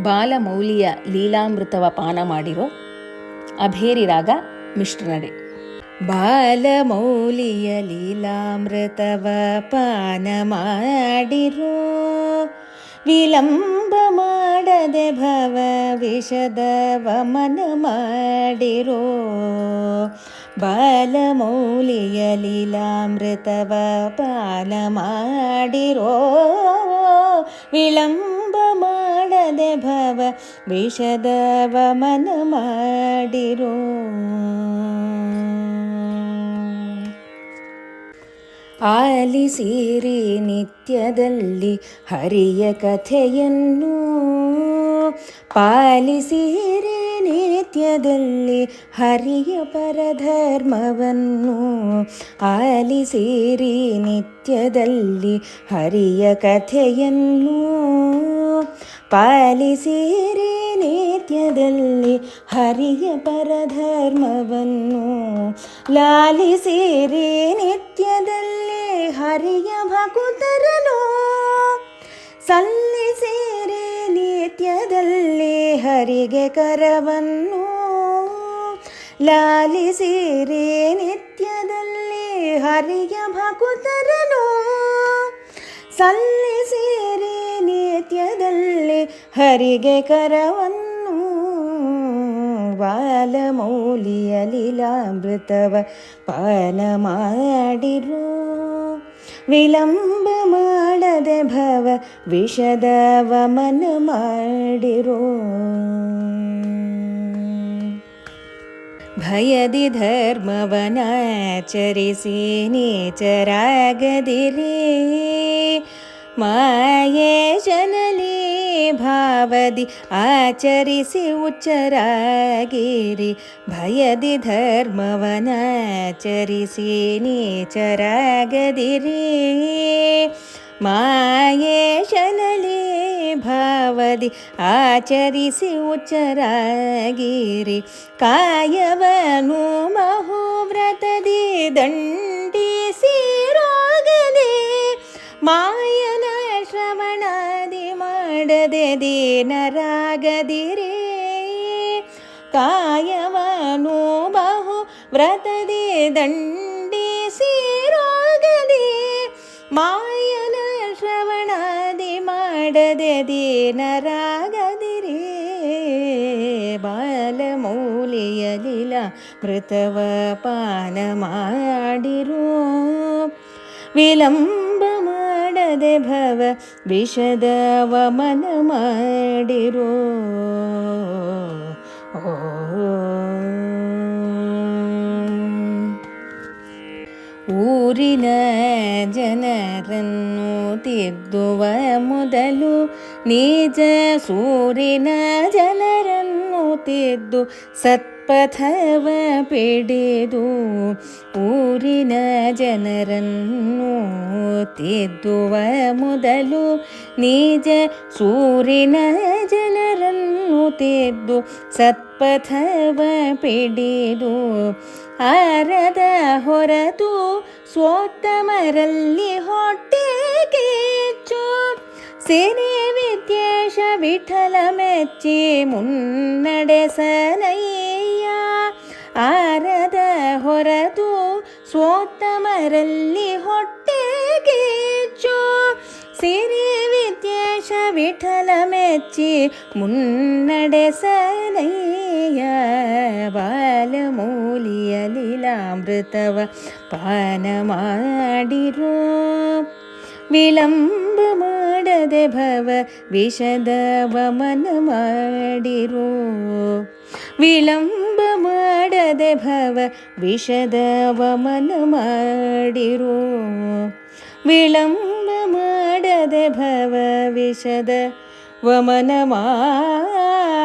ಬಾಲಮೌಲಿಯ ಲೀಲಾಮೃತವ ಪಾನ ಮಾಡಿರೋ ಅಭೇರಿ ರಾಗ ಮಿಶ್ರನಡೆ. ಬಾಲಮೌಲಿಯ ಲೀಲಾಮೃತವ ಪಾನ ಮಾಡಿರೋ ವಿಳಂಬ ಮಾಡದೆ ಭವ ವಿಷದ ವಮನ ಮಾಡಿರೋ ಬಾಲಮೌಲಿಯ ಲೀಲಾಮೃತವ ಪಾನ ಮಾಡಿರೋ ವಿಳಂಬ ಮಾಡದೆ ಭವ ವಿಷದವ ಮನ ಮಾಡಿರೋ. ಆಲಿಸಿರಿ ನಿತ್ಯದಲ್ಲಿ ಹರಿಯ ಕಥೆಯನ್ನು ಪಾಲಿಸಿರಿ ನಿತ್ಯದಲ್ಲಿ ಹರಿಯ ಪರಧರ್ಮವನ್ನು ಆಲಿಸಿರಿ ನಿತ್ಯದಲ್ಲಿ ಹರಿಯ ಕಥೆಯನ್ನು ಪಾಲಿಸಿರಿ ನಿತ್ಯದಲ್ಲಿ ಹರಿಯ ಪರಧರ್ಮವನ್ನು ಲಾಲಿಸಿರಿ ನಿತ್ಯದಲ್ಲಿ ಹರಿಯ ಭಕುತರನು ಸಲ್ಲಿಸಿರಿ ನಿತ್ಯದಲ್ಲಿ ಹರಿಗೆ ಕರವನ್ನು ಲಾಲಿಸಿರಿ ನಿತ್ಯದಲ್ಲಿ ಹರಿಯ ಭಕುತರನು ಸಲ್ಲಿಸಿರಿ ನಿತ್ಯದಲ್ಲಿ ಹರಿಗೆ ಕರವನ್ನು ಬಾಲಮೌಲಿಯ ಲೀಲಾಮೃತವ ಪಾನ ಮಾಡಿರು ವಿಳಂಬ ಮಾಡದೆ ಭವ ವಿಷದವ ಮನ ಮಾಡಿರೋ ಭಯದಿ ಧರ್ಮವನಾಚರಿಸಿ ನೀಚರಾಗದಿರಿ ಮಾಯೆ ಜನಲಿ ಭಾವದಿ ಆಚರಿಸಿ ಉಚ್ಚರಾಗಿರಿ ಭಯದಿ ಧರ್ಮವನಾಚರಿಸಿ ನೀಚರಾಗದಿರಿ ಮಾಯೆ ಶನಲಿ ಭಾವದಿ ಆಚರಿಸಿ ಉಚ್ಚರಾಗಿರಿ ಕಾಯವನು ಮಹುವ್ರತದಿ ದಂಡಿಸಿ ರೋಗದೆ ಮಾಯನ ಶ್ರವಣಾದಿ ಮಾಡದೆ ದೀನರಾಗದಿರೇ ಕಾಯವನು ಬಹು ವ್ರತದಿ ದಂಡಿಸಿ ಮಾಡದೆ ದೀನರಾಗದಿರೇ ಬಾಲಮೌಲಿಯ ಲೀಲ ಮೃತವ ಪಾನ ಮಾಡಿರೋ ವಿಳಂಬ ಮಾಡದೆ ಭವ ವಿಷದವ ಮನ ಮಾಡಿರೋ ಊರಿನ ಜನರನ್ನು ತಿದ್ದುವ ಮೊದಲು ನಿಜ ಸೂರಿನ ಜನರನ್ನು ತಿದ್ದು ಸತ್ಪಥವ ಪಿಡಿದು ಊರಿನ ಜನರನ್ನು ತಿದ್ದುವ ಮೊದಲು ನಿಜ ಸೂರಿನ ಜನರನ್ನು ತಿದ್ದು ಸತ್ಪಥವ ಪಿಡಿದು ಆರದ ಹೊರತು ಸ್ವೋತ್ತಮರಲ್ಲಿ ಹೊಟ್ಟೆ ಕಿಚ್ಚು ಸಿರಿ ವಿದ್ಯೇಶ ವಿಠಲ ಮೆಚ್ಚಿ ಮುನ್ನಡೆಸನಯ್ಯ ಆರದ ಹೊರತು ಸ್ವೋತ್ತಮರಲ್ಲಿ ಹೊಟ್ಟೆ ಕಿಚ್ಚು ಸಿರಿ ವಿದ್ಯೇಶ ವಿಠಲ ಮೆಚ್ಚಿ ಮುನ್ನಡೆಸನಯ್ಯ ಬಾಲಮೂಲಿಯ ಲೀಲಾಮೃತವ ಪಾನ ಮಾಡಿರೋ ವಿಳಂಬ ಮಾಡದೆ ಭವ ವಿಷದವ ಮನ ಮಾಡಿರೋ ವಿಳಂಬ ಮಾಡದೆ ಭವ ವಿಷದವ ಮನ ಮಾಡಿರೋ ವಿಳಂಬ ಮಾಡದೆ ಭವ ವಿಷದ ವಮನ ಮಾಡಿರೋ